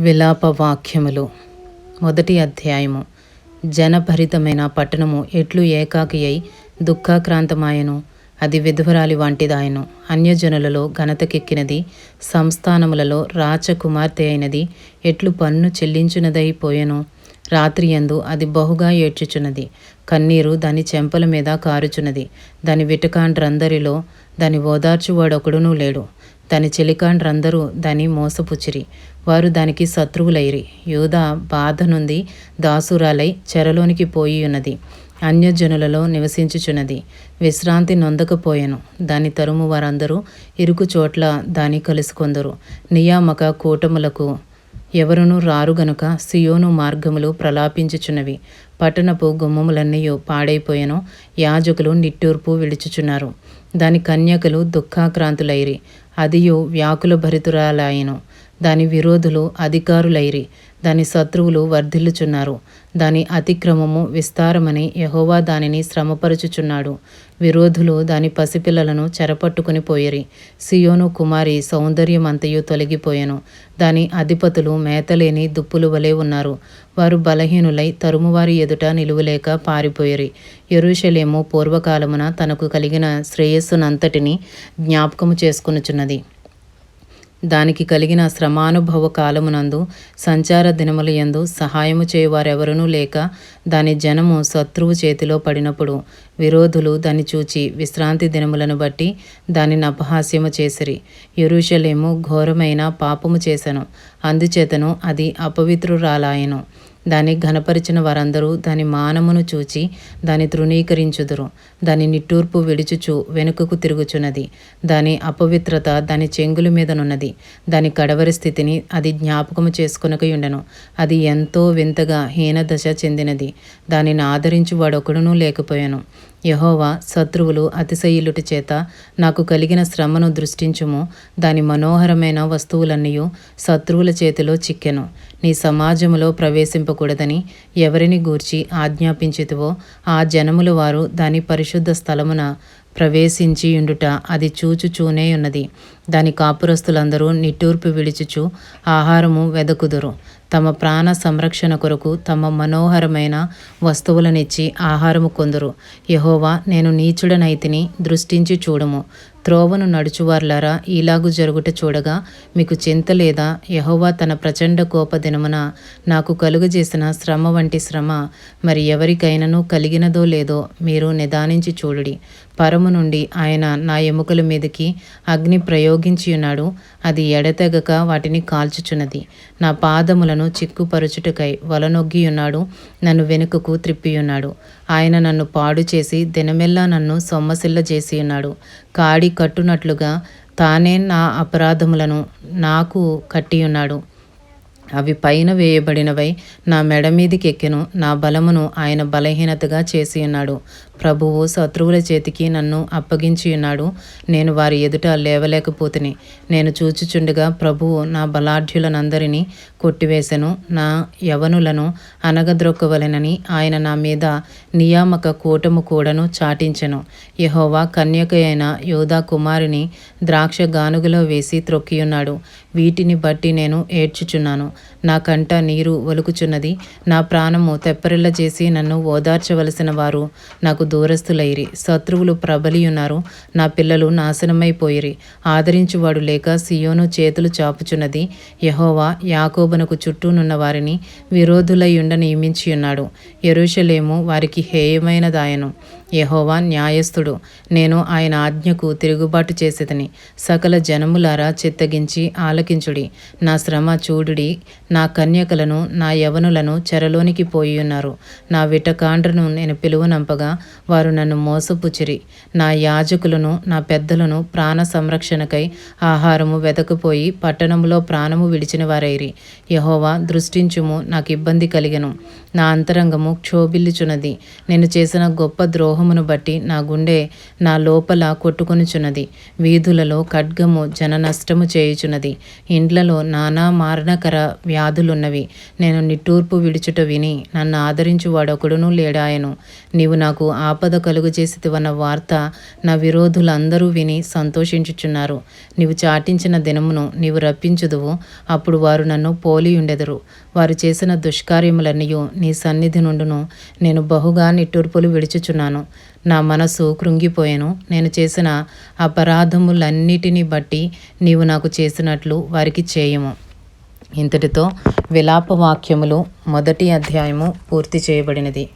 విలాప వాక్యములు మొదటి అధ్యాయము. జనభరితమైన పట్టణము ఎట్లు ఏకాకి అయి దుఃఖాక్రాంతమాయను. అది విధ్వరాలి వంటిదాయను. అన్యజనులలో ఘనతకెక్కినది సంస్థానములలో రాచకుమార్తె అయినది ఎట్లు పన్ను చెల్లించునదైపోయెను రాత్రియందు అది బహుగా ఏడ్చుచున్నది. కన్నీరు దాని చెంపల మీద కారుచున్నది. దాని విటకాండ్రందరిలో దాని ఓదార్చువాడొకడునూ లేడు. దాని చెలికాండ్రందరూ దాని మోసపుచ్చిరి. వారు దానికి శత్రువులైరి. యూదా బాధ నుండి దాసురాలై చెరలోనికి పోయి ఉన్నది అన్యజనులలో నివసించుచున్నది. విశ్రాంతి నొందకపోయెను. దాని తరుము వారందరూ ఇరుకు చోట్ల దాని కలుసుకొందరు. నియామక కూటములకు ఎవరునూ రారు గనుక సియోను మార్గములు ప్రలాపించుచున్నవి. పట్టణపు గుమ్మములన్నీ పాడైపోయెను. యాజకులు నిట్టూర్పు విడుచుచున్నారు. దాని కన్యకలు దుఃఖాక్రాంతులైరి. అదియు వ్యాకుల భరితురాలాయను దాని విరోధులు అధికారులైరి. దాని శత్రువులు వర్ధిల్లుచున్నారు. దాని అతిక్రమము విస్తారమని యహోవా దానిని శ్రమపరుచుచున్నాడు. విరోధులు దాని పసిపిల్లలను చెరపట్టుకుని పోయిరి. సియోను కుమారి సౌందర్యమంతయు తొలగిపోయెను. దాని అధిపతులు మేతలేని దుప్పులు వలె ఉన్నారు. వారు బలహీనులై తరుమువారి ఎదుట నిలువలేక పారిపోయిరి. ఎరుషలేము పూర్వకాలమున తనకు కలిగిన శ్రేయస్సునంతటిని జ్ఞాపకము చేసుకునుచున్నది. దానికి కలిగిన శ్రమానుభవ కాలమునందు సంచార దినముల యందు సహాయము చేయువారెవరునూ లేక దాని జనము శత్రువు చేతిలో పడినప్పుడు విరోధులు దాన్ని చూచి విశ్రాంతి దినములను బట్టి దానిని అపహాస్యము చేసిరి. ఎరుషలేము ఘోరమైన పాపము చేశను అందుచేతను అది అపవిత్రురాలాయను. దాన్ని ఘనపరిచిన వారందరూ దాని మానమును చూచి దాని తృణీకరించుదురు. దాని నిట్టూర్పు విడుచుచు వెనుకకు తిరుగుచున్నది. దాని అపవిత్రత దాని చెంగుల మీదనున్నది దాని కడవరి స్థితిని అది జ్ఞాపకము చేసుకొనకయుండెను. అది ఎంతో వింతగా హీనదశ చెందినది. దానిని ఆదరించు వాడొకడునూ లేకపోయాను. యహోవా శత్రువులు అతిశయులుటి చేత నాకు కలిగిన శ్రమను దృష్టించుము. దాని మనోహరమైన వస్తువులన్నీ శత్రువుల చేతిలో చిక్కెను. నీ సమాజములో ప్రవేశింపకూడదని ఎవరిని గూర్చి ఆజ్ఞాపించితివో ఆ జనముల వారు దాని పరిశుద్ధ స్థలమున ప్రవేశించి ఉండుట అది చూచుచూనే ఉన్నది. దాని కాపురస్తులందరూ నిట్టూర్పు విడిచుచు ఆహారము వెదకుదురు. తమ ప్రాణ సంరక్షణ కొరకు తమ మనోహరమైన వస్తువులనిచ్చి ఆహారము కొందరు. యహోవా నేను నీచుడనైతిని దృష్టించి చూడము. త్రోవను నడుచువార్లారా ఇలాగు జరుగుట చూడగా మీకు చింత లేదా? యహోవా తన ప్రచండ కోప దినమున నాకు కలుగజేసిన శ్రమ వంటి శ్రమ మరి ఎవరికైనాను కలిగినదో లేదో మీరు నిదానించి చూడుడి. పరము నుండి ఆయన నా ఎముకల మీదకి అగ్ని ప్రయోగించి ఉన్నాడు అది ఎడతెగక వాటిని కాల్చుచున్నది. నా పాదములను చిక్కుపరుచుటకై వలనొగ్గియున్నాడు. నన్ను వెనుకకు త్రిప్పియున్నాడు. ఆయన నన్ను పాడు చేసి దినమెల్లా నన్ను సొమ్మసిల్ల చేసి ఉన్నాడు కాడి కట్టునట్లుగా తానే నా అపరాధములను నాకు కట్టియున్నాడు. అవి పైన వేయబడినవై నా మెడ మీదికి ఎక్కెను నా బలమును ఆయన బలహీనతగా చేసి ఉన్నాడు ప్రభువు శత్రువుల చేతికి నన్ను అప్పగించి ఉన్నాడు నేను వారి ఎదుట లేవలేకపోతుని. నేను చూచుచుండగా ప్రభువు నా బలాఢ్యులనందరినీ కొట్టివేశను నా యవనులను అనగద్రొక్కవలెనని ఆయన నా మీద నియామక కూటము కూడాను చాటించెను. యహోవా కన్యక అయిన యోధా కుమారిని ద్రాక్ష గానుగలో వేసి త్రొక్కియున్నాడు. వీటిని బట్టి నేను ఏడ్చుచున్నాను. నా కంట నీరు ఒలుకుచున్నది నా ప్రాణము తెప్పరిల్ల చేసి నన్ను ఓదార్చవలసిన వారు నాకు దూరస్తులైరి శత్రువులు ప్రబలియున్నారు. నా పిల్లలు నాశనమైపోయిరి. ఆదరించువాడు లేక సియోను చేతులు చాపుచున్నది. యహోవా యాకోబునకు చుట్టూనున్న వారిని విరోధులయుండ నియమించియున్నాడు. ఎరుషలేము వారికి హేయమైనదాయను. యహోవా న్యాయస్థుడు. నేను ఆయన ఆజ్ఞకు తిరుగుబాటు చేసేదని సకల జనములారా చిత్తగించి ఆలకించుడి. నా శ్రమ చూడుడి. నా కన్యకలను నా యవనులను చెరలోనికి పోయి ఉన్నారు నా విటకాండ్రను నేను పిలువనంపగా వారు నన్ను మోసపుచిరి నా యాజకులను నా పెద్దలను ప్రాణ సంరక్షణకై ఆహారము వెతకపోయి పట్టణంలో ప్రాణము విడిచిన వారైరి. యహోవా దృష్టించుము నాకు ఇబ్బంది కలిగను. నా అంతరంగము క్షోభిల్లుచున్నది. నేను చేసిన గొప్ప ద్రోహ ద్రోహమును బట్టి నా గుండె నా లోపల కొట్టుకొనుచున్నది. వీధులలో ఖడ్గము జన నష్టము చేయుచున్నది. ఇండ్లలో నానా మారణకర వ్యాధులున్నవి. నేను నిట్టూర్పు విడుచుట విని నన్ను ఆదరించు వాడొకడునూ లేడాయను. నీవు నాకు ఆపద కలుగు చేసివన్న వార్త నా విరోధులందరూ విని సంతోషించుచున్నారు. నీవు చాటించిన దినమును నీవు రప్పించుదువు. అప్పుడు వారు నన్ను పోలియుండెదరు. వారు చేసిన దుష్కార్యములన్నీ నీ సన్నిధి నుండును నేను బహుగా నిట్టూర్పులు విడుచుచున్నాను. నా మనసు కృంగిపోయాను. నేను చేసిన అపరాధములన్నిటిని బట్టి నీవు నాకు చేసినట్లు వారికి చేయము. ఇంతటితో విలాప వాక్యములు మొదటి అధ్యాయము పూర్తి చేయబడినది.